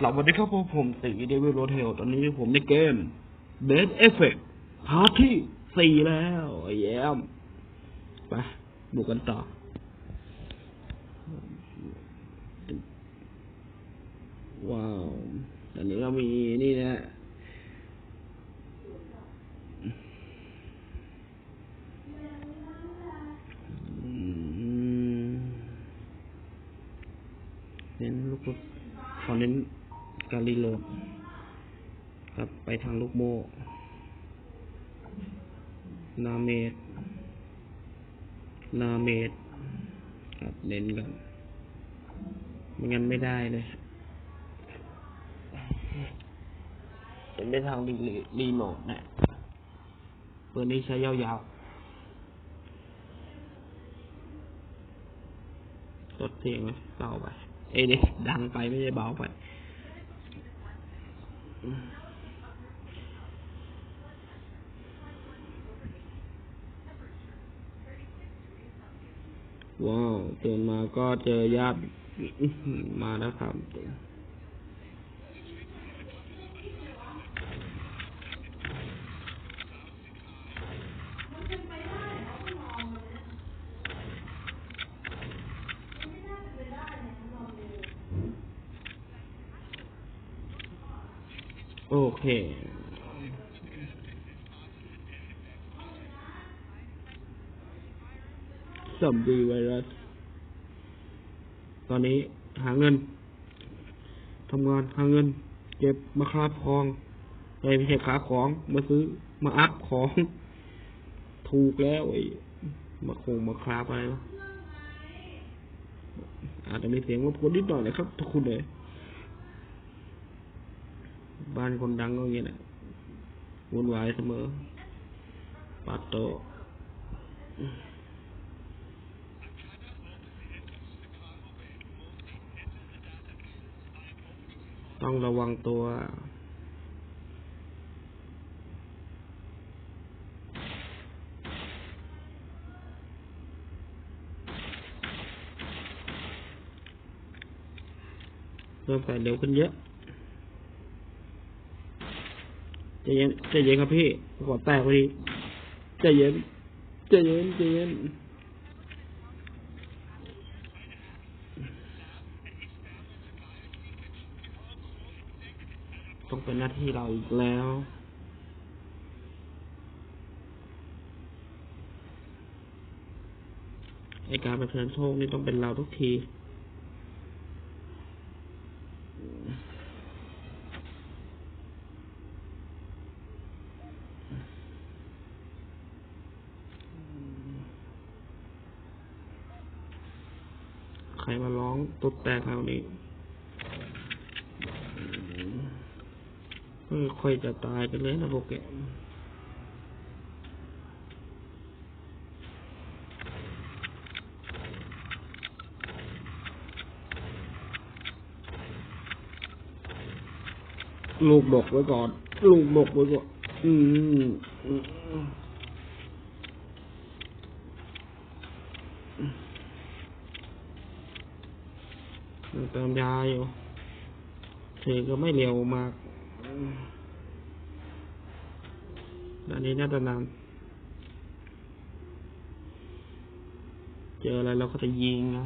สวัสดีครับผมผมตีเดวิลโรเทลตอนนี้ผมในเกม Dead Effect พาร์ทที่สี่แล้วไอ้แย้มไปดูกันต่อ ว้าวตอนนี้ก็มีนี่นะ เน้นลูกลูกขอเน้น การรีโหลดครับไปทางลูกโม่นาเมดนาเมดครับเน้นกันไม่งั้นไม่ได้เลยเป็นไปทางรีรีโหลดนะเปิดนี้ใช้ยาวๆลดเสียงไหมเบาไป เอ้ยดังไปไม่ใช่เบาไป ว้าว ตื่นมาก็เจอญาติมาแล้วครับ โอเค สมดีไวรัส ตอนนี้หาเงิน ทำงานหาเงิน เก็บมาคราบของไม่ใช่ขาของ มาซื้อ มาอัพของ ถูกแล้วไอ้มาคงมาคราบอะไรวะอาจจะมีเสียงรบกวนนิดหน่อยนะครับทุกคนเลย บ้านคนดังก็อย่างนี้แหละวุ่นวายเสมอปาโตะต้องระวังตัวเริ่มไปเร็วขึ้นเยอะ ใจเย็นใจเย็นครับพี่ขอแตกพอดีใจเย็นใจเย็นใจเย็นต้องเป็นหน้าที่เราอีกแล้วไอการประเทินโชคนี่ต้องเป็นเราทุกที ใครมาร้องตุ๊ด แตกแถวนี้ไม่ค่อยจะตายกันเลยนะพวกแกลูกบกไว้ก่อน ลูกบกไว้ก่อน อืมอืม ยัง เติมยาอยู่ถือก็ไม่เร็วมากด้านนี้น่าจะนาน เจออะไรเราก็จะยิงนะ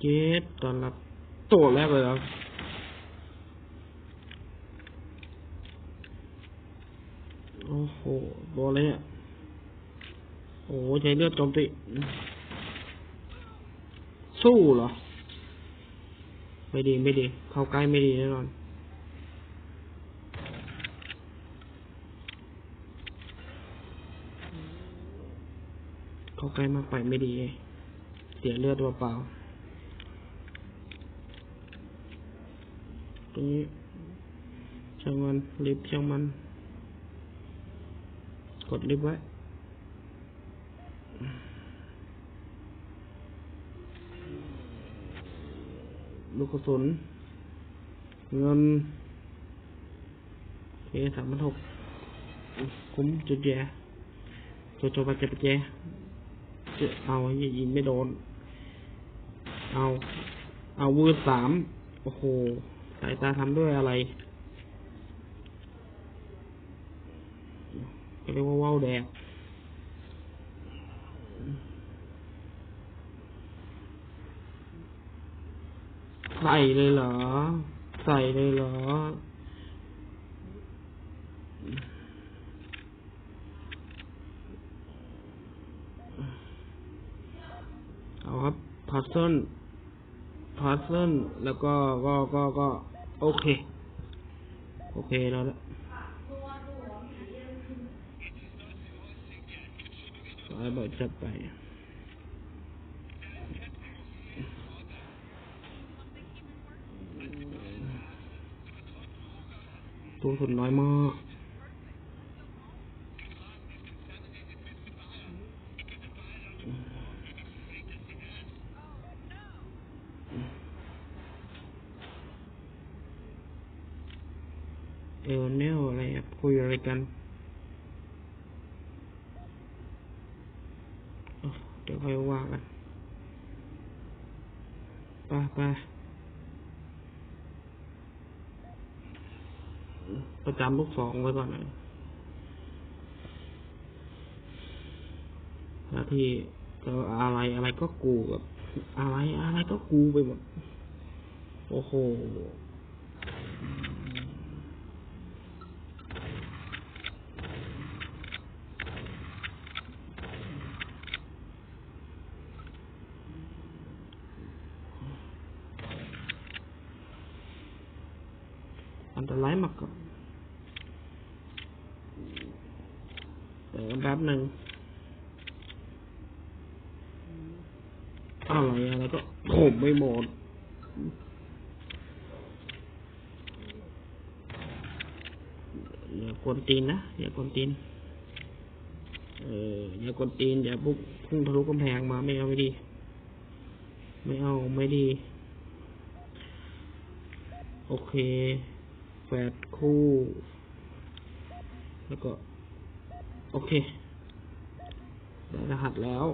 เจ็บตอนรับตัวแรกเลยเหรอโอ้โหโดนเลยเนี่ย โอ้ใช้เลือดโจมตีสู้เหรอ ไม่ดีไม่ดี เข้าใกล้ไม่ดีแน่นอนเข้าใกล้มากไปไม่ดี เสียเลือดตัวเปล่าตรงนี้ช่างมันลิฟช่างมัน กดลิฟไว้ ลูกกระสุน เงินเคสามพันหกคุ้มจุดแย่โจโจบาเจ็บแย่เจะเอายิงไม่โดน เอา เอาวืดสาม โอ้โห สายตาทำด้วยอะไรก็เรียกว่าว่าวแดง ใส่เลยเหรอ ใส่เลยเหรอ เอาครับพัซเซิลพัซเซิลแล้วก็ก็ก็ก็โอเค โอเคแล้วละไปเบิดจัดไป ตัวสุดน้อยมากเอลเนลอะไรอะคุยอะไรกันเดี๋ยวค่อยว่ากันไปไป ประจำลูกสองไว้ก่อนนะหน้าที่อะไรอะไรก็กูกับอะไรอะไรก็กูไปหมด โอ้โหอันตรายมากครับ แต่แป๊บหนึ่งอะไรอะไรก็ผมไม่หมดอย่ากวนตีนนะ อย่ากวนตีน เออ อย่ากวนตีน อย่าปุ๊บพุ่งทะลุกำแพงมาไม่เอาไม่ดี ไม่เอาไม่ดี โอเคแฟดคู่ แล้วก็ โอเค ได้รหัสแล้ว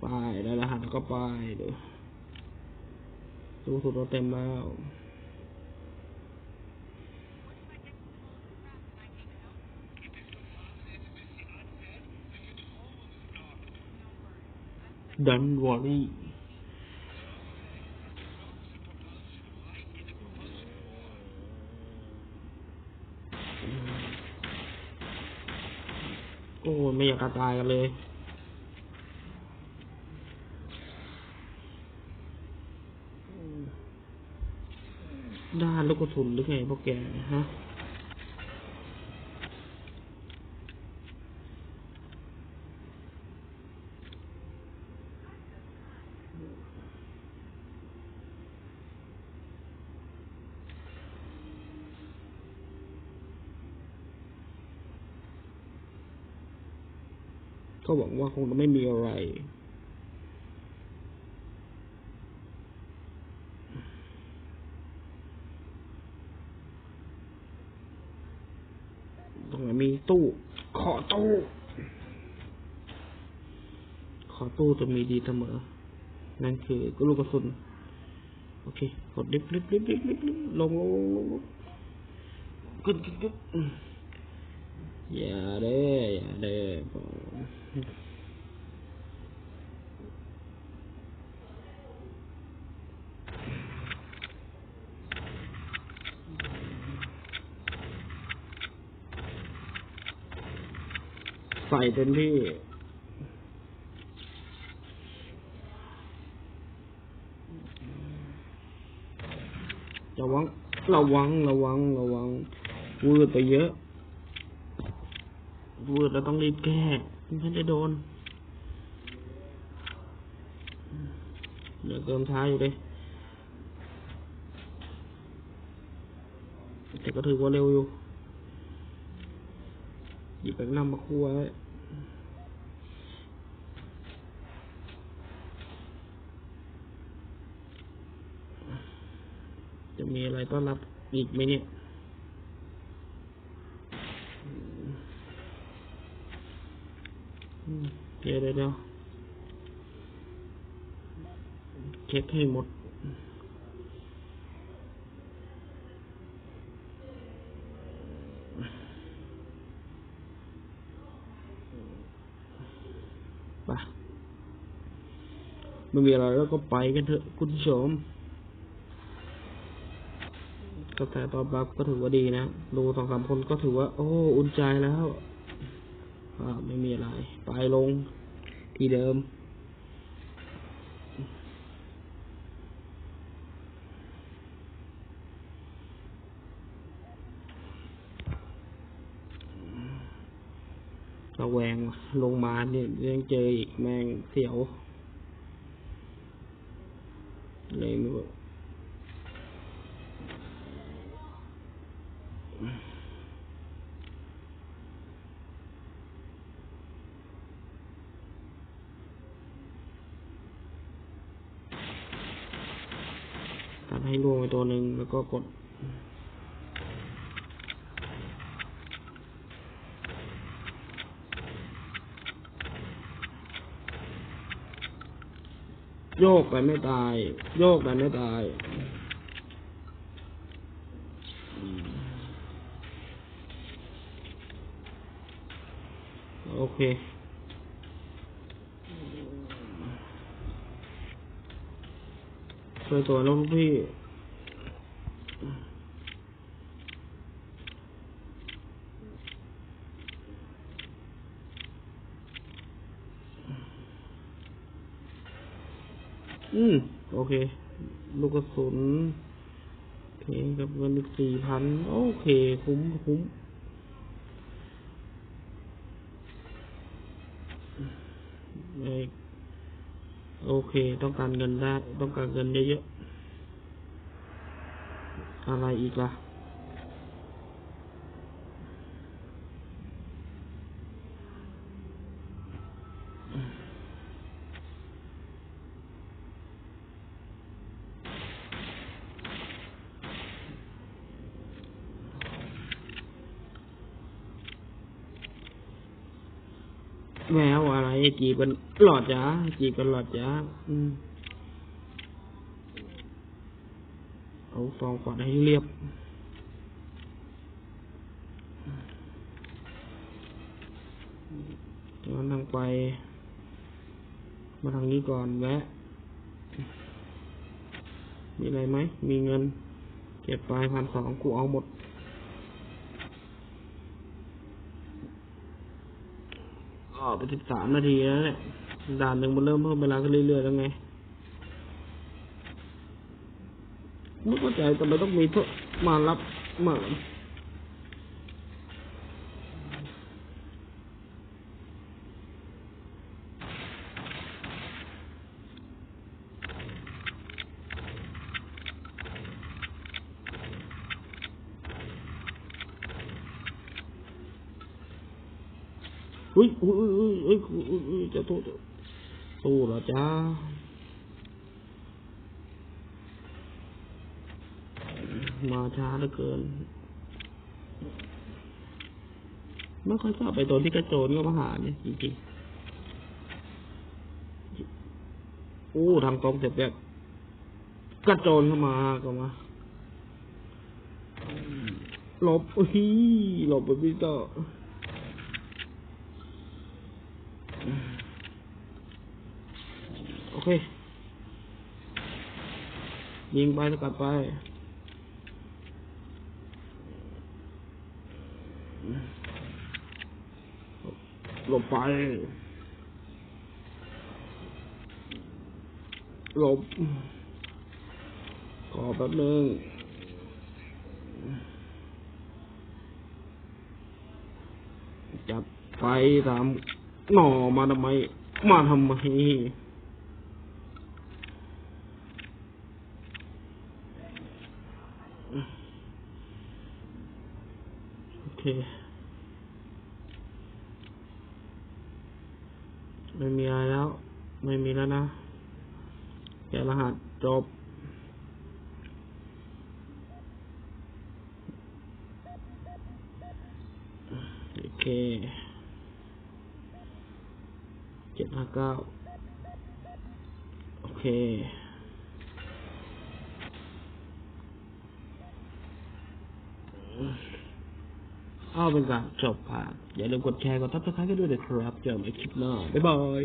ไปได้รหัสก็ไปเดี๋ยวสูงสุดเราเต็มแล้ว Don't worry โอ้ ไม่อยากกระตายกันเลย ด้านลูกกระสุนหรือไงพวกแกฮะ ก็หวังว่าคงจะไม่มีอะไร ตรงไหนมีตู้ ขอตู้ ขอตู้จะมีดีเสมอ นั่นคือกลูกกระสุน โอเค กดลิฟต์ลิฟต์ลิฟต์ลิฟต์ลิฟต์ลิฟต์ลงลงลงลงลงขึ้นขึ้นขึ้น อย่าเด้ออย่าเด้อผมใส่เต็มที่ระวัง ระวัง ระวัง ระวังวืดไปเยอะ วืดแล้วต้องรีบแก้ไม่ได้โดนเดี๋ยวเติมช้าอยู่เลยแต่ก็ถือว่าเร็วอยู่ หยิบแบงนำมาคั่วไว้จะมีอะไรต้อนรับอีกไหมเนี่ยอืม เดี๋ยวเดี๋ยวเดี๋ยวเช็คให้หมดไปไม่มีอะไรแล้วก็ไปกันเถอะคุณผู้ชมกระแสตอบรับก็ถือว่าดีนะ ดูสองสามคนก็ถือว่า โอ้ อุ่นใจแล้ว อ่าไม่มีอะไร ไปลงที่เดิม ระแวงว่ะลงมาเนี่ยยังเจออีกแมงเสียว เลยไม่ ดให้รวมไปตัวหนึ่งแล้วก็กดโยกแต่ไม่ตาย โยกแต่ไม่ตาย โอเค ช่วยตัวลูกพี่อืม โอเค ลูกกระสุนโอเคกับเงินอีกสี่พันโอเค คุ้มคุ้มเอ โอเค ต้องการเงินได้ ต้องการเงินเยอะๆ อะไรอีกล่ะ แมวอะไรจีบกันหลอดจ้าจีบกันหลอดจ้าอืมเอาฟองก่อนให้เรียบย้อนทางไป มาทางนี้ก่อนแวะ มีอะไรไหม มีเงิน เก็บไปพันสองกูเอาหมด ออ กไปสิบสามนาทีแล้วเนี่ยด่านหนึ่งมันเริ่มเพิ่มเวลาขึ้นเรื่อยๆแล้วไงไม่เข้าใจทำไมต้องมีโทษมารับมา อุ้ยอุ้ยอุ้ยอุ้ยอุ้ยอุ้ยอุ้ยจะโทษสู้เหรอจ้ามาช้าเหลือเกิน ไม่ค่อยชอบไปตัวที่กระโจนก็มาหาเนี่ยจริงๆโอ้ทางตรงเสร็จแบบกระโจนเข้ามาก็มาหลบอุ้ยหลบไปพี่ต่อ คยิงไปสกัดไป หลบไป หลบ ขอแป๊บนึงจับไปตามหน่อมาทำไม มาทำไม ค ไม่มีอะไรแล้ว ไม่มีแล้วนะแกะรหัสจบ โอเคเจ็ดห้าเก้าโอเค เอาเป็นการจบผ่านอย่าลืมกดแชร์กดทับสไครต์กันด้วยนะครับเจอกันใหม่คลิปหน้าบ๊ายบาย